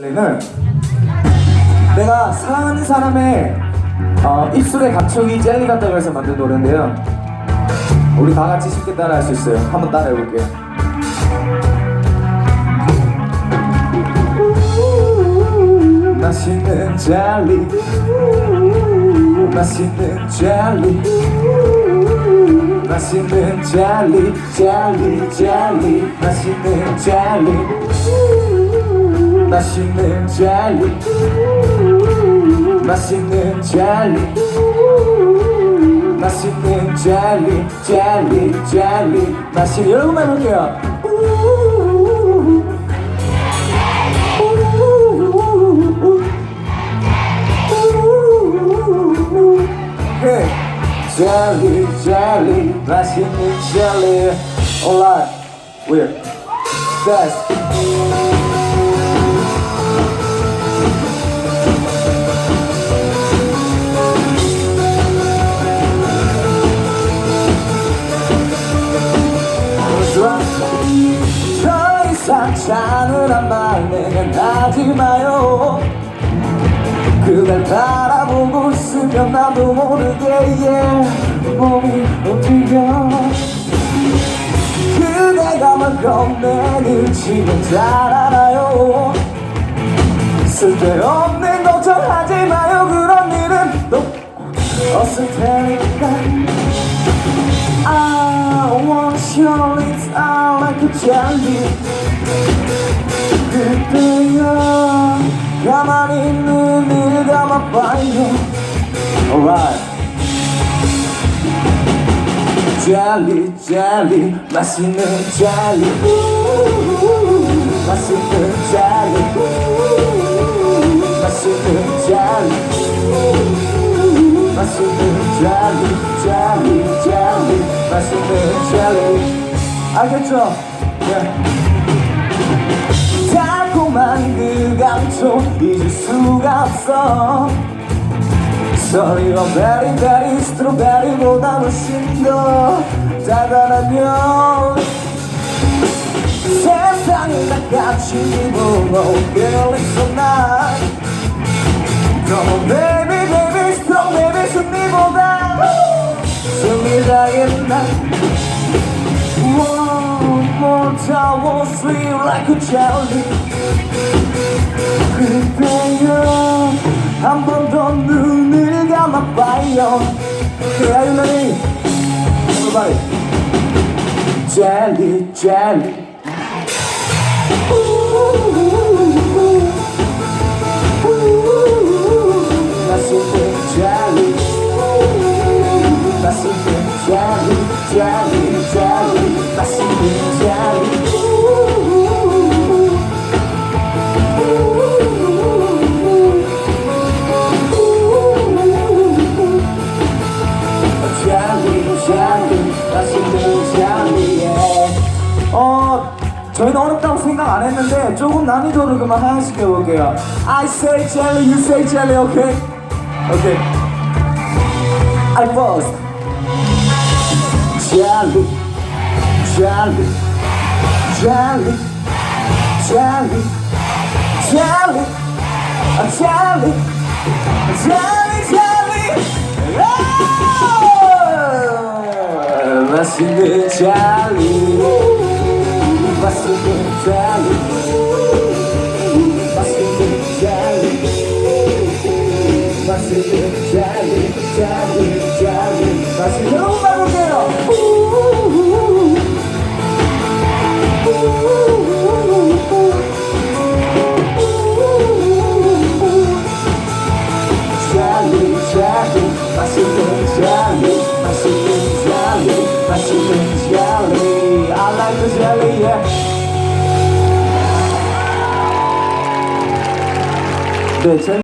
는 내가 사랑하는 사람의 어, 입술에 감촉이 젤리 같다고 해서 만든 노래인데요. 우리 다 같이 쉽게 따라할 수 있어요. 한번 따라해 볼게요. 맛있는 젤리 맛있는 젤리 맛있는 젤리 젤리 젤리 맛있는 젤리 맛있는 젤리. 맛있는 젤리. 맛있는 젤리 젤리 젤리. 맛있는 여러분만 젤리 젤리. 맛있는 젤리. Alright, 그댈 바라보고 있으면 나도 모르게 yeah, 몸이 움직여. 그대가 뭘 겁내는 지금 잘 알아요. 쓸데없는 걱정하지 마요. 그런 일은 또 없을 테니까. I want your lips out like a jelly 그때야 가만히 눈 을 감아봐요. Alright. 젤리 젤리 맛있는 젤리 맛있는 젤리 맛있는 젤리 맛있는 젤리 젤리 젤리 맛있는 젤리 알겠죠? 네. 달콤한 그 감촉 잊을 수가 없어. 소리가 베리베리 스트로베리보다 훨씬 더 달달한 요 세상이 나같이 feeling so nice. Come on baby baby strong baby 승리보다 승리자인 나 One more time will sweet like a jelly 그때요 한 번 더 눈을 감아봐요 Okay, are you ready? Everybody Jelly, jelly 맛 저희는 어렵다고 생각 안 했는데 조금 난이도를 그만 하나씩 해볼게요 I say jelly, you say jelly, okay? Okay I first jelly, jelly, jelly, jelly, jelly, jelly, jelly, jelly. Oh! 맛있는 맛있는 Jelly, I like the jelly, yeah. 네, 젤